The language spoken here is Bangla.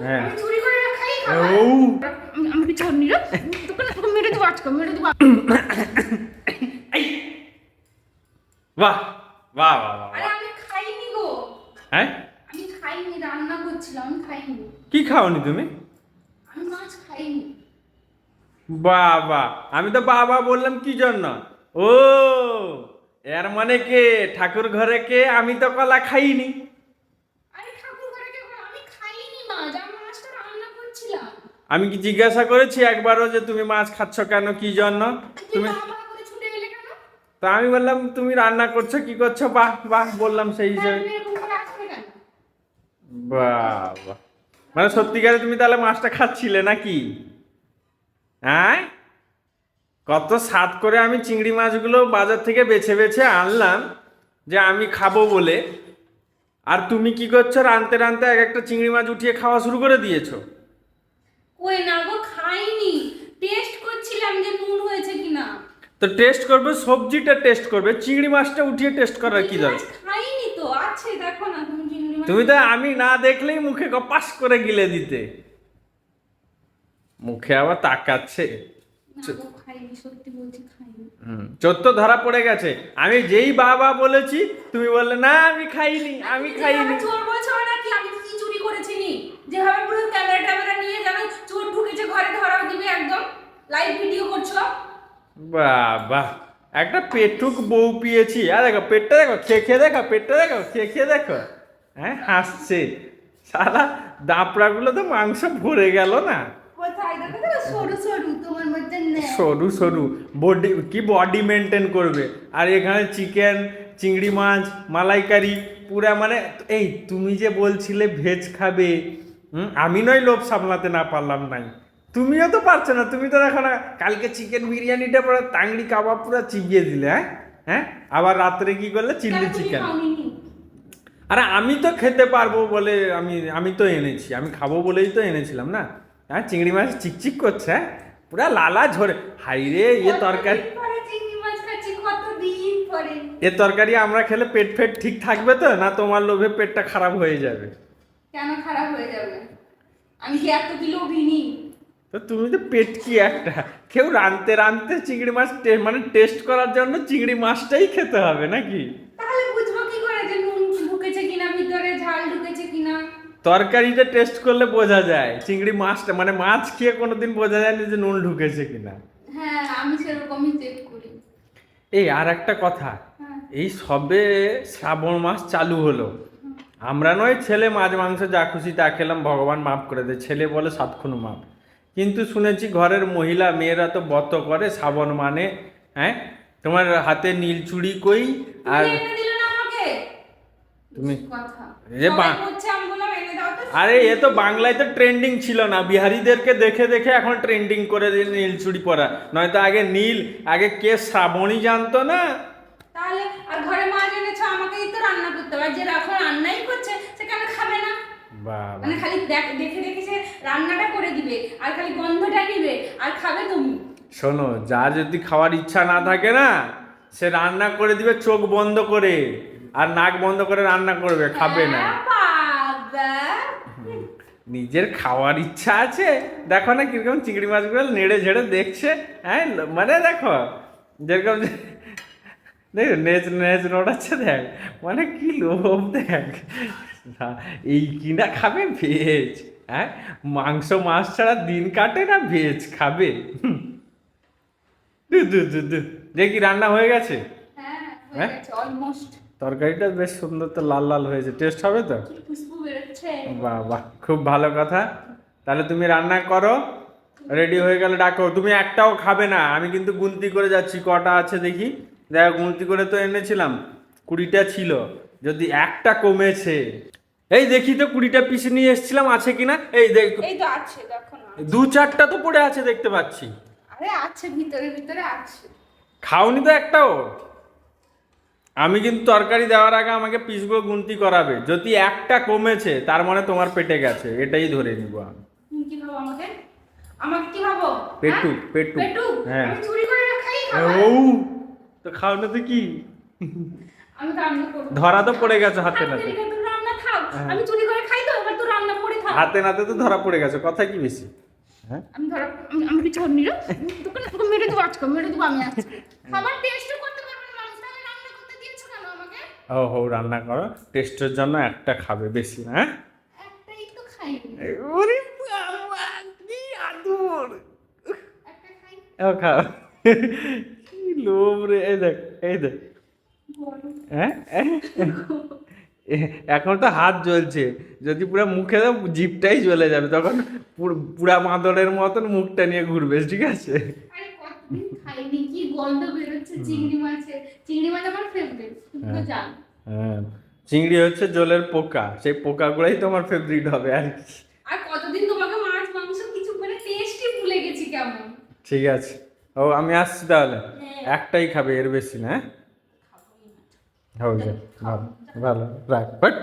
হ্যাঁ। আমি চুরি করে খাই আমি- আমি কিছু করিনি রে তোকে না তোকে মেরে দেবো আজকে মেরে দেবো বাহ বাহ বাহ বাহ আরে আমি খাইনি গো। হ্যাঁ? আমি খাইনি রান্না করছিলাম আমি খাইনি। কি খাওনি তুমি? আমি মাছ খাইনি। বাবা আমি তো বাবা বললাম কি জন্য? ও এর মানে কে? ঠাকুর ঘরে কে? আমি তো কলা খাইনি আরে ঠাকুর ঘরে কে করে? আমি খাইনি মাছ আমি মাছটা রান্না করছিলাম আমি কি জিজ্ঞাসা করেছি একবারও যে তুমি মাছ খাচ্ছ কেন? কি জন্য? তুমি তুমি তো আমি বললাম তুমি রান্না করছ কি করছ? বাহ বাহ বললাম সেই হ্যাঁ, হিসেবে। বাবা মানে সত্যিকারে তুমি তাহলে মাছটা খাচ্ছিলে নাকি? হ্যাঁ কত স্বাদ করে আমি চিংড়ি মাছগুলো বাজার থেকে বেছে বেছে আনলাম যে আমি খাব বলে। আর তুমি কি করছ? রানতে রানতে এক একটা চিংড়ি মাছ উঠিয়ে খাওয়া শুরু করে দিয়েছ। কই না গো খাইনি। টেস্ট করছিলাম যে নুন হয়েছে কিনা। তো টেস্ট করবে সবজিটা টেস্ট করবে চিংড়ি মাছটা উঠিয়ে টেস্ট করার কি দরকার? খাইনি তো আছে দেখো না তুমি চিংড়ি মাছ। তুমি তো আমি না দেখলেই মুখে কপাস করে গিলে দিতে। মুখে আবার তাকাচ্ছে হুম চোদ্দ ধরা পড়ে গেছে। আমি যেই বাবা বলেছি তুমি বললে না আমি খাইনি আমি তুমি খাইনি যেভাবে চোর বলছো নাকি আমি কি চুরি করেছি নি যেভাবে পুরো ক্যামেরা ট্যামেরা নিয়ে যাবে চোর ঢুকেছে ঘরে ধরাও দিবে একদম লাইভ ভিডিও করছ বাবা একটা পেটুক বউ পিয়েছি। আর দেখো পেটটা দেখো খেয়ে খেয়ে দেখো পেটটা দেখো খেয়ে খেয়ে দেখো। হ্যাঁ হাসছে। সারা দাপড়াগুলো তো মাংস ভরে গেল না। সরু সরু বডি কি বডি মেনটেন করবে? আর এখানে চিকেন চিংড়ি মাছ মালাইকারি পুরা মানে এই তুমি যে বলছিলে ভেজ খাবে আমি নয় লোভ সামলাতে না পারলাম নাই। তুমিও তো পারছ না তুমি তো দেখো না কালকে চিকেন বিরিয়ানিটা পুরো তাংড়ি কাবাব পুরো চিবিয়ে দিলে হ্যাঁ? হ্যাঁ? আবার রাত্রে কি করলে? চিলি চিকেন আরে আমি তো খেতে পারব বলে আমি আমি তো এনেছি আমি খাব বলেই তো এনেছিলাম না? হ্যাঁ চিংড়ি মাছ চিকচিক করছে হ্যাঁ? পুরা লালা ঝরে। হাই রে এ তরকারি এ তরকারি আমরা খেলে পেট ফেট ঠিক থাকবে তো না তোমার লোভে পেটটা খারাপ হয়ে যাবে? কেন খারাপ হয়ে যাবে? আমি কি এত কিলো ভিনি তো তুমি তো পেটকি একটা? কেউ রানতে রানতে চিংড়ি মাছ মানে টেস্ট করার জন্য চিংড়ি মাছটাই খেতে হবে নাকি? তাহলে বুঝব কি করে যে নুন ঢুকেছে কিনা ভিতরে ঝাল ঢুকেছে কিনা? তরকারিটা টেস্ট করলে বোঝা যায়। চিংড়ি মাছটা মানে মাছ খেয়ে কোনোদিন বোঝা যায় না যে নুন ঢুকেছে কিনা। হ্যাঁ আমি সেরকমই চেক করি। এই আর একটা কথা। হ্যাঁ। এই সবে শ্রাবণ মাস চালু হলো। আমরা নয় ছেলে মাছ মাংস যা খুশি তা খেলাম ভগবান মাফ করে দেয় ছেলে বলে সাতক্ষণ মাপ। কিন্তু শুনেছি ঘরের মহিলা মেয়েরা তো বত করে শ্রাবণ মানে হ্যাঁ? তোমার হাতে নীল চুড়ি কই আর তুমি আরে এ তো বাংলায় তো ট্রেন্ডিং ছিল না। বিহারিদেরকে দেখে দেখে এখন ট্রেন্ডিং করে দিয়ে নীল চুড়ি পরা। নয়তো আগে নীল আগে কে শ্রাবণই জানতো না? তাহলে আর ঘরে মাছ এনেছো আমাকেই তো রান্না করতে হবে। যে এখন রান্নাই করছে মানে খালি দেখ- দেখে দেখে সে রান্নাটা করে দিবে আর খালি গন্ধটা নিবে আর খাবে তুমি। শোনো যা যদি খাওয়ার ইচ্ছা না থাকে না সে রান্না করে দিবে চোখ বন্ধ করে আর নাক বন্ধ করে রান্না করবে খাবে না। হ্যাঁ, নিজের খাওয়ার ইচ্ছা আছে। দেখো না কীরকম চিংড়ি মাছগুলো নেড়ে ঝেড়ে দেখছে হ্যাঁ মানে দেখো যেরকম যে- দেখ নেচ নেচ নোড়াচ্ছে দেখ। মানে কি লোভ দেখ। না, এই কিনা খাবে? ভেজ। হ্যাঁ? মাংস মাছ ছাড়া দিন কাটে না ভেজ খাবে। দু দু দু দু দেখি রান্না হয়ে গেছে? হ্যাঁ হয়ে হ্যাঁ? তরকারিটা বেশ সুন্দর তো লাল লাল হয়েছে। টেস্ট হবে তো? বাহ বাহ। খুব ভালো কথা। তাহলে তুমি রান্না করো। রেডি হয়ে গেলে ডাকো। তুমি একটাও খাবে না। আমি কিন্তু গুনতি করে যাচ্ছি। কটা আছে দেখি? দেখো গুনতি করে তো এনেছিলাম কুড়িটা ছিল যদি একটা কমেছে। এই দেখি তো কুড়িটা পিস নিয়ে এসেছিলাম আছে কিনা? এই দেখ এই তো আছে দেখো না দু চারটা তো পড়ে আছে দেখতে পাচ্ছি। আরে আছে ভিতরে ভিতরে আছে। খাওনি তো একটাও? আমি কিন্তু তরকারি দেওয়ার আগে আমাকে পিসগুলো গুনতি করাবে। যদি একটা কমেছে তার মানে তোমার পেটে গেছে এটাই ধরে নিব আমি। কি ভাবো আমাকে? আমাকে কি ভাবো? পেটু, হ্যাঁ? পেটু। পেটু? হ্যাঁ। চুরি করে খাই খাবার। তো খাও না তো কি? আমি রান্না করব। ধরা তো পড়ে গেছে হাতে নাতে। রান্না থাক। হ্যাঁ। আমি চুরি করে খাই তো এবার তো রান্না করে খাও হাতে নাতে তো ধরা পড়ে গেছে কথা কি বেশি? হ্যাঁ? আমি ধরো আমি কিছু হইনি রে। দোকানে তোকে মেরে দেবো আজকে মেরে দেবো আমি আজকে। খাবার টেস্টও করতে পারবে না মানুষ। তাহলে রান্না করতে দিয়েছ কেন আমাকে? ও হো রান্না করো। টেস্টের জন্য একটা খাবে বেশি হ্যাঁ? একটাই তো খাইনি ওরে বাবা কি আদর! একটা খাই। ও খাও। লোভ রে এই দেখ এই দেখ। হ্যাঁ? এখন তো হাত জ্বলছে। যদি পুরো মুখে দাও জিপটাই জ্বলে যাবে। তখন পুর- মাদরের মতন মুখটা নিয়ে ঘুরবে ঠিক আছে? খাইনি? কি গন্ধ বেরোচ্ছে? চিংড়ি মাছের চিংড়ি মাছ আমার ফেভারিট তুমি তো জানো। হ্যাঁ। চিংড়ি হচ্ছে জলের পোকা। সেই পোকাগুলোই তোমার ফেভারিট হবে আর আর কতদিন তোমাকে মাছ মাংস কিছু মানে টেস্টই ভুলে গেছি কেমন। ঠিক আছে। ও আমি আসছি তাহলে। হ্যাঁ। একটাই খাবে এর বেশি না হ্যাঁ? ভালো ভালো রাখ। বাট